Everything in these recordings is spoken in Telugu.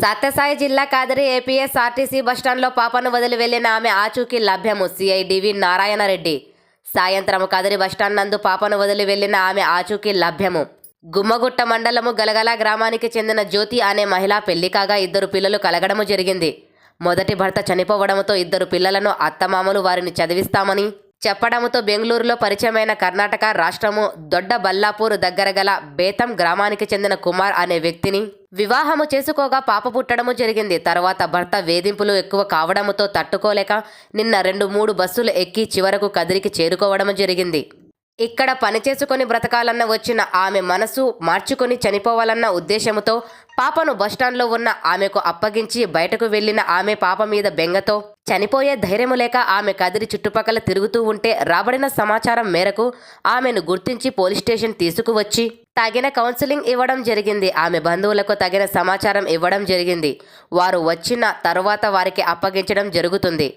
సత్యసాయి జిల్లా కాదరి ఏపీఎస్ఆర్టీసీ బస్టాండ్లో పాపను వదిలి వెళ్ళిన ఆమె ఆచూకీ లభ్యము. సిఐడివి నారాయణరెడ్డి. సాయంత్రం కదిరి బస్టాండ్ నందు పాపను వదిలి వెళ్ళిన ఆమె ఆచూకీ లభ్యము. గుమ్మగుట్ట మండలము గలగల గ్రామానికి చెందిన జ్యోతి అనే మహిళ పెళ్ళి కాగా ఇద్దరు పిల్లలు కలగడము జరిగింది. మొదటి భర్త చనిపోవడంతో ఇద్దరు పిల్లలను అత్తమామలు వారిని చదివిస్తామని చెప్పడంతో బెంగళూరులో పరిచయమైన కర్ణాటక రాష్ట్రము దొడ్డ బల్లాపూర్ దగ్గర గల బేతం గ్రామానికి చెందిన కుమార్ అనే వ్యక్తిని వివాహము చేసుకోగా పాప పుట్టడము జరిగింది. తర్వాత భర్త వేధింపులు ఎక్కువ కావడంతో తట్టుకోలేక నిన్న రెండు మూడు బస్సులు ఎక్కి చివరకు కదిరికి చేరుకోవడము జరిగింది. ఇక్కడ పని చేసుకొని బ్రతకాలన్న వచ్చిన ఆమె మనసు మార్చుకొని చనిపోవాలన్న ఉద్దేశముతో పాపను బస్టాండ్లో ఉన్న ఆమెకు అప్పగించి బయటకు వెళ్ళిన ఆమె పాప మీద బెంగతో చనిపోయే ధైర్యము లేక ఆమె కదిరి చుట్టుపక్కల తిరుగుతూ ఉంటే రాబడిన సమాచారం మేరకు ఆమెను గుర్తించి పోలీస్ స్టేషన్ తీసుకువచ్చి తగిన కౌన్సిలింగ్ ఇవ్వడం జరిగింది. ఆమె బంధువులకు తగిన సమాచారం ఇవ్వడం జరిగింది. వారు వచ్చిన తరువాత వారికి అప్పగించడం జరుగుతుంది.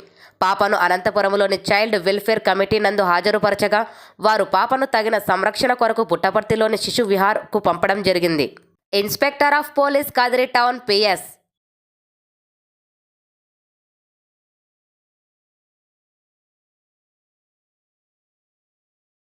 పాపను అనంతపురంలోని చైల్డ్ వెల్ఫేర్ కమిటీ నందు హాజరుపరచగా వారు పాపను తగిన సంరక్షణ కొరకు పుట్టపర్తిలోని శిశు విహార్కు పంపడం జరిగింది. Inspector of police Kadiri town PS